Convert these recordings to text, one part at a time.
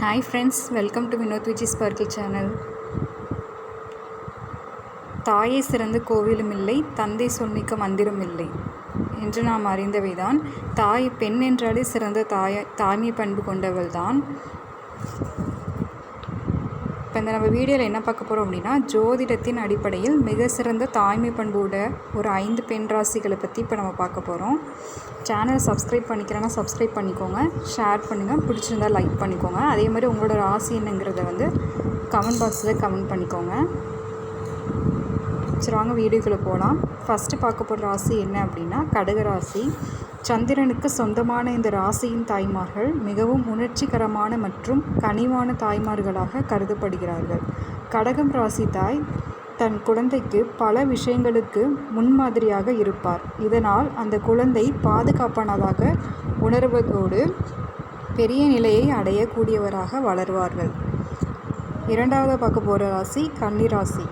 Hi friends welcome to Vinod Viji sparkle channel தாயை சிறந்த கோவிலும் இல்லை தந்தை சொல்மிக்க மந்திரம் இல்லை என்று நாம் அறிந்தவைதான். தாய் பெண் என்றாலே சிறந்த தாய தாய்மை பண்பு கொண்டவள் தான் இப்போ இந்த நம்ம வீடியோவில் என்ன பார்க்க போகிறோம் அப்படின்னா ஜோதிடத்தின் அடிப்படையில் மிக சிறந்த தாய்மை பண்போட ஒரு ஐந்து பெண் ராசிகளை பற்றி இப்போ நம்ம பார்க்க போகிறோம் சேனலை சப்ஸ்கிரைப் பண்ணிக்கிறேன்னா சப்ஸ்கிரைப் பண்ணிக்கோங்க. ஷேர் பண்ணுங்கள் பிடிச்சிருந்தா லைக் பண்ணிக்கோங்க. அதே மாதிரி உங்களோட ராசி என்னங்கிறத வந்து கமெண்ட் பாக்ஸில் கமெண்ட் பண்ணிக்கோங்க. சரி வாங்க வீடியோக்குள்ளே போகலாம் ஃபஸ்ட்டு பார்க்க போகிற ராசி என்ன அப்படின்னா கடக ராசி. சந்திரனுக்கு சொந்தமான இந்த ராசியின் தாய்மார்கள் மிகவும் உணர்ச்சிகரமான மற்றும் கனிவான தாய்மார்களாக கருதப்படுகிறார்கள். கடகம் ராசி தாய் தன் குழந்தைக்கு பல விஷயங்களுக்கு முன்மாதிரியாக இருப்பார். இதனால் அந்த குழந்தை பாதுகாப்பானதாக உணர்வதோடு பெரிய நிலையை அடையக்கூடியவராக வளர்வார்கள். இரண்டாவது பார்க்க போகிற ராசி கன்னி ராசி.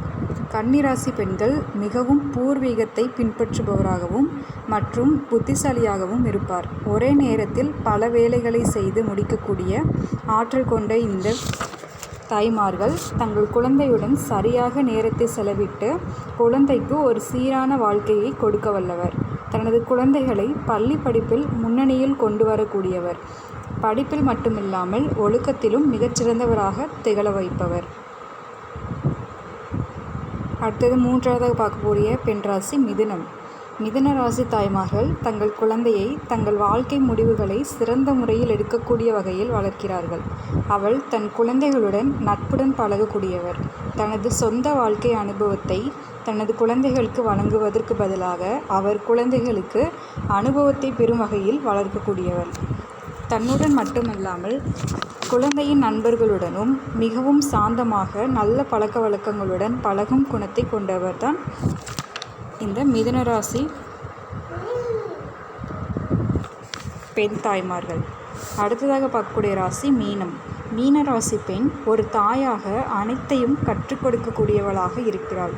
கன்னிராசி பெண்கள் மிகவும் பூர்வீகத்தை பின்பற்றுபவராகவும் மற்றும் புத்திசாலியாகவும் இருப்பார். ஒரே நேரத்தில் பல வேலைகளை செய்து முடிக்கக்கூடிய ஆற்றல் கொண்ட இந்த தாய்மார்கள் தங்கள் குழந்தையுடன் சரியாக நேரத்தை செலவிட்டு குழந்தைக்கு ஒரு சீரான வாழ்க்கையை கொடுக்க வல்லவர். தனது குழந்தைகளை பள்ளி படிப்பில் முன்னணியில் கொண்டு வரக்கூடியவர். படிப்பில் மட்டுமில்லாமல் ஒழுக்கத்திலும் மிகச்சிறந்தவராக திகழ வைப்பவர். அடுத்தது மூன்றாவதாக பார்க்கக்கூடிய பெண் ராசி மிதுனம். மிதுன ராசி தாய்மார்கள் தங்கள் குழந்தையை தங்கள் வாழ்க்கை முடிவுகளை சிறந்த முறையில் எடுக்கக்கூடிய வகையில் வளர்க்கிறார்கள். அவள் தன் குழந்தைகளுடன் நட்புடன் பழகக்கூடியவர். தனது சொந்த வாழ்க்கை அனுபவத்தை தனது குழந்தைகளுக்கு வழங்குவதற்கு பதிலாக அவர் குழந்தைகளுக்கு அனுபவத்தை பெறும் வகையில் வளர்க்கக்கூடியவர். தன்னுடன் மட்டுமல்லாமல் குழந்தையின் நண்பர்களுடனும் மிகவும் சாந்தமாக நல்ல பழக்க வழக்கங்களுடன் பழகும் குணத்தை கொண்டவர் தான் இந்த மிதுனராசி பெண் தாய்மார்கள். அடுத்ததாக பார்க்கக்கூடிய ராசி மீனம். மீனராசி பெண் ஒரு தாயாக அனைத்தையும் கற்றுக் கொடுக்கக்கூடியவளாக இருக்கிறாள்.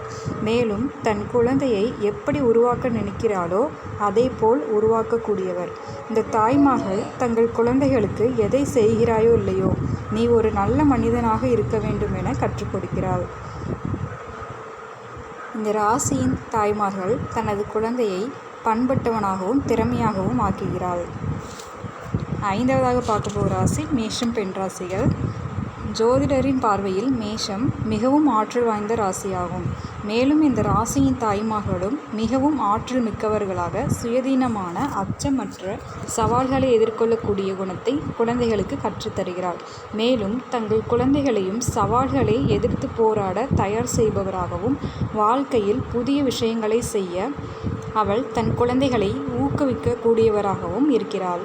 மேலும் தன் குழந்தையை எப்படி உருவாக்க நினைக்கிறாளோ அதே போல் உருவாக்கக்கூடியவர். இந்த தாய்மார்கள் தங்கள் குழந்தைகளுக்கு எதை செய்கிறாயோ இல்லையோ நீ ஒரு நல்ல மனிதனாக இருக்க வேண்டும் என கற்றுக் கொடுக்கிறாள். இந்த ராசியின் தாய்மார்கள் தனது குழந்தையை பண்பட்டவனாகவும் திறமையாகவும் ஆக்குகிறாள். ஐந்தாவதாக பார்க்க போகிற ராசி மேஷம் பெண் ராசிகள். ஜோதிடரின் பார்வையில் மேஷம் மிகவும் ஆற்றல் வாய்ந்த ராசியாகும். மேலும் இந்த ராசியின் தாய்மார்களும் மிகவும் ஆற்றல் மிக்கவர்களாக சுயதீனமான அச்சமற்ற சவால்களை எதிர்கொள்ளக்கூடிய குணத்தை குழந்தைகளுக்கு கற்றுத்தருகிறார் மேலும் தங்கள் குழந்தைகளையும் சவால்களை எதிர்த்து போராட தயார் செய்பவராகவும் வாழ்க்கையில் புதிய விஷயங்களை செய்ய அவள் தன் குழந்தைகளை ஊக்குவிக்கக்கூடியவராகவும் இருக்கிறாள்.